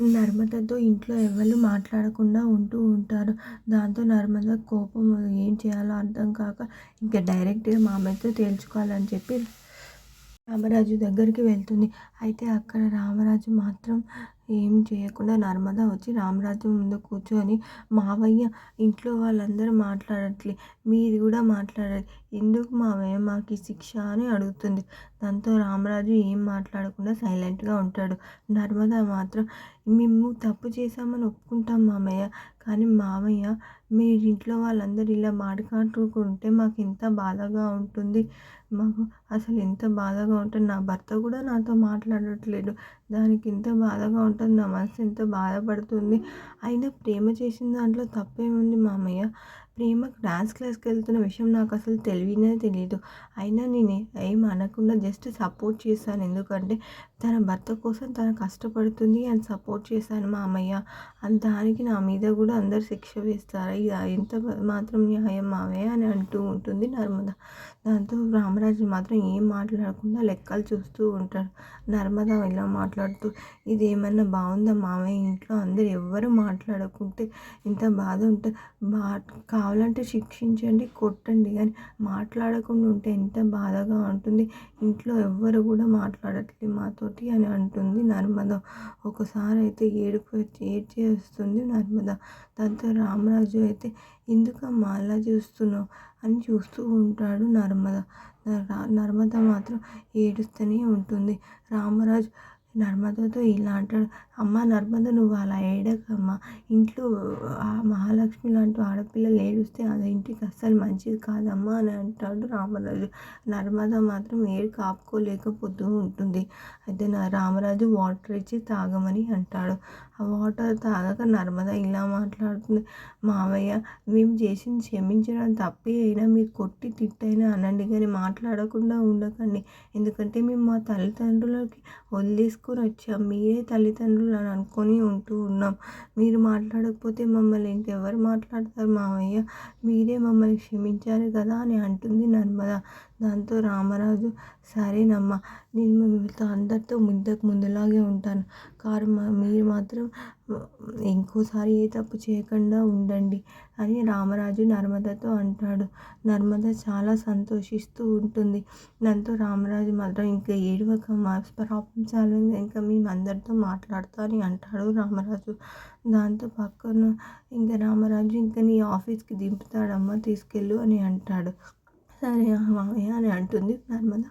నర్మదతో ఇంట్లో ఎవరు మాట్లాడకుండా ఉంటూ ఉంటారు. దాంతో నర్మద కోపం ఏం చేయాలో అర్థం కాక ఇంకా డైరెక్ట్గా మామయ్యతో తేల్చుకోవాలని చెప్పి రామరాజు దగ్గరికి వెళ్తుంది. అయితే అక్కడ రామరాజు మాత్రం ఏం చేయకుండా నర్మద వచ్చి రామరాజు ముందు కూర్చొని మావయ్య ఇంట్లో వాళ్ళందరూ మాట్లాడట్లే మీరు కూడా మాట్లాడాలి. ఎందుకు మావయ్య? మాకు ఈ శిక్ష అని అడుగుతుంది. దాంతో రామరాజు ఏం మాట్లాడకుండా సైలెంట్గా ఉంటాడు. నర్మద మాత్రం మేము తప్పు చేశామని ఒప్పుకుంటాం మామయ్య. కానీ మామయ్య మీరు ఇంట్లో వాళ్ళందరూ ఇలా మాట్లాడుకుంటే మాకు ఎంత బాధగా ఉంటుంది. మాకు అసలు ఎంత బాధగా ఉంటుంది. నా భర్త కూడా నాతో మాట్లాడట్లేదు. దానికి ఎంత బాధగా ఉంటుంది. నా మనసు ఎంత బాధపడుతుంది. అయినా ప్రేమ చేసిన దాంట్లో తప్పేముంది మామయ్య? ప్రేమకు డాన్స్ క్లాస్కి వెళ్తున్న విషయం నాకు అసలు తెలియనే తెలియదు అయినా నేను ఏం అనకుండా జస్ట్ సపోర్ట్ చేశాను. ఎందుకంటే తన భర్త కోసం తను కష్టపడుతుంది అని సపోర్ట్ చేశాను మా అమ్మయ్య. దానికి నా మీద కూడా అందరు శిక్ష వేస్తారు? ఇది ఎంత మాత్రం న్యాయం మావయ్య అని అంటూ ఉంటుంది నర్మద. దాంతో రామరాజు మాత్రం ఏం మాట్లాడకుండా లెక్కలు చూస్తూ ఉంటాడు. నర్మద ఇలా మాట్లాడుతూ ఇది ఏమన్నా బాగుందా మావయ్య ఇంట్లో అందరు ఎవ్వరు మాట్లాడకుంటే ఇంత బాధ ఉంటుంది బా కావాలంటే శిక్షించండి కొట్టండి. కానీ మాట్లాడకుండా ఉంటే ఎంత బాధగా ఉంటుంది. ఇంట్లో ఎవ్వరు కూడా మాట్లాడట్లేదు మాతోటి అని అంటుంది నర్మద. ఒకసారి అయితే ఏడుపు ఏడ్చేస్తుంది నర్మద. దాంతో రామరాజు అయితే ఎందుకమ్మా అలా చూస్తున్నావు? అని చూస్తూ ఉంటాడు నర్మద. నర్మద మాత్రం ఏడుస్తూనే ఉంటుంది. రామరాజు నర్మదతో ఇలా అంటాడు. అమ్మ నర్మద నువ్వు అలా ఏడకమ్మ. ఇంట్లో ఆ మహాలక్ష్మి లాంటి ఆడపిల్లలు ఏడుస్తే అది ఇంటికి అస్సలు మంచిది కాదమ్మా అని అంటాడు రామరాజు. నర్మద మాత్రం ఏడు కాపుకోలేకపోతూ ఉంటుంది. అయితే నా రామరాజు వాటర్ ఇచ్చి తాగమని అంటాడు. ఆ వాటర్ తాగక నర్మద ఇలా మాట్లాడుతుంది. మావయ్య మేము చేసింది క్షమించడం తప్పే. అయినా మీరు కొట్టి తిట్టైనా అనండి. కానీ మాట్లాడకుండా ఉండకండి. ఎందుకంటే మేము మా తల్లిదండ్రులకి వదిలేసి తీసుకుని వచ్చాం మీరే తల్లిదండ్రులు అని అనుకొని ఉంటూ ఉన్నాం. మీరు మాట్లాడకపోతే మమ్మల్ని ఇంకెవరు మాట్లాడతారు మామయ్య మీరే మమ్మల్ని క్షమించారు కదా అని అంటుంది నర్మద. దాంతో రామరాజు సరేనమ్మా నేను మీతో అందరితో ముందకు ముందులాగే ఉంటాను. కారు మీరు మాత్రం ఇంకోసారి ఏ తప్పు చేయకుండా ఉండండి అని రామరాజు నర్మదతో అంటాడు. నర్మద చాలా సంతోషిస్తూ ఉంటుంది. దాంతో రామరాజు మాత్రం ఇంకా ఏడవక మా ప్రాబ్లం సాల్వింగ్ ఇంకా మేము అందరితో మాట్లాడుతా అని అంటాడు రామరాజు. దాంతో పక్కన ఇంకా రామరాజు ఇంకా నీ ఆఫీస్కి దింపుతాడమ్మా తీసుకెళ్ళు అని అంటాడు. సరే మామయ్య అని అంటుంది నర్మద.